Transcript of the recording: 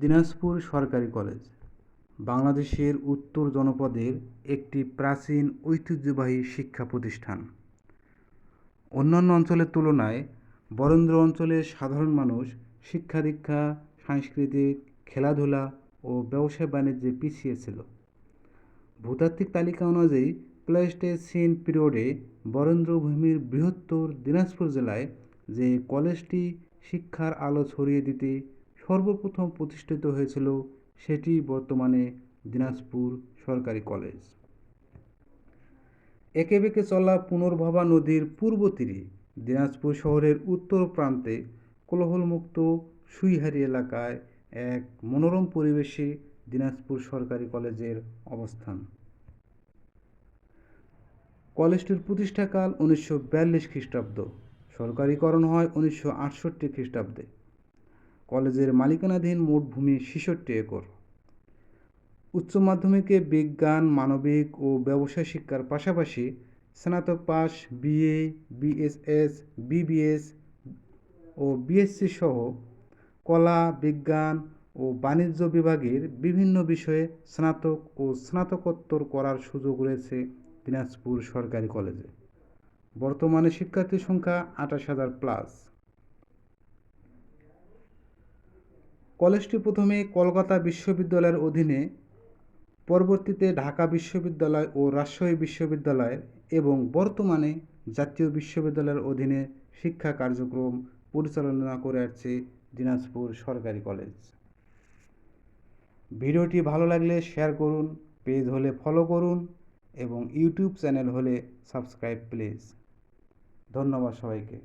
দিনাজপুর সরকারি কলেজ, বাংলাদেশের উত্তর জনপদের একটি প্রাচীন ঐতিহ্যবাহী শিক্ষা প্রতিষ্ঠান। অন্যান্য অঞ্চলের তুলনায় বরেন্দ্র অঞ্চলের সাধারণ মানুষ শিক্ষা দীক্ষা, সাংস্কৃতিক, খেলাধুলা ও ব্যবসা বাণিজ্যে পিছিয়ে ছিল। ভূতাত্ত্বিক তালিকা অনুযায়ী প্লেস্টেসিন পিরিয়ডে বরেন্দ্র ভূমির বৃহত্তর দিনাজপুর জেলায় যে কলেজটি শিক্ষার আলো ছড়িয়ে দিতে সর্বপ্রথম প্রতিষ্ঠিত হয়েছিল সেটি বর্তমানে দিনাজপুর সরকারি কলেজ। একে বেঁকে চলা পুনর্ভবা নদীর পূর্ব তীরে দিনাজপুর শহরের উত্তর প্রান্তে কোলাহলমুক্ত সুইহারি এলাকায় এক মনোরম পরিবেশে দিনাজপুর সরকারি কলেজের অবস্থান। কলেজটির প্রতিষ্ঠাকাল উনিশশো বিয়াল্লিশ খ্রিস্টাব্দ। সরকারিকরণ হয় উনিশশো আটষট্টি খ্রিস্টাব্দে। কলেজের মালিকানাধীন মোট ভূমি ছেষট্টি একর। উচ্চ মাধ্যমিকে বিজ্ঞান, মানবিক ও ব্যবসায় শিক্ষার পাশাপাশি স্নাতক পাস বিএ, বিএসএস, বিবিএস ও বিএসসি সহ কলা, বিজ্ঞান ও বাণিজ্য বিভাগের বিভিন্ন বিষয়ে স্নাতক ও স্নাতকোত্তর করার সুযোগ রয়েছে দিনাজপুর সরকারি কলেজে। বর্তমানে শিক্ষার্থীর সংখ্যা আঠাশ হাজার প্লাস। কলেজটি প্রথমে কলকাতা বিশ্ববিদ্যালয়ের অধীনে, পরবর্তীতে ঢাকা বিশ্ববিদ্যালয় ও রাজশাহী বিশ্ববিদ্যালয়ের এবং বর্তমানে জাতীয় বিশ্ববিদ্যালয়ের অধীনে শিক্ষা কার্যক্রম পরিচালনা করে আসছে দিনাজপুর সরকারি কলেজ। ভিডিওটি ভালো লাগলে শেয়ার করুন, পেজ হলে ফলো করুন এবং ইউটিউব চ্যানেল হলে সাবস্ক্রাইব প্লিজ ধন্যবাদ সবাইকে।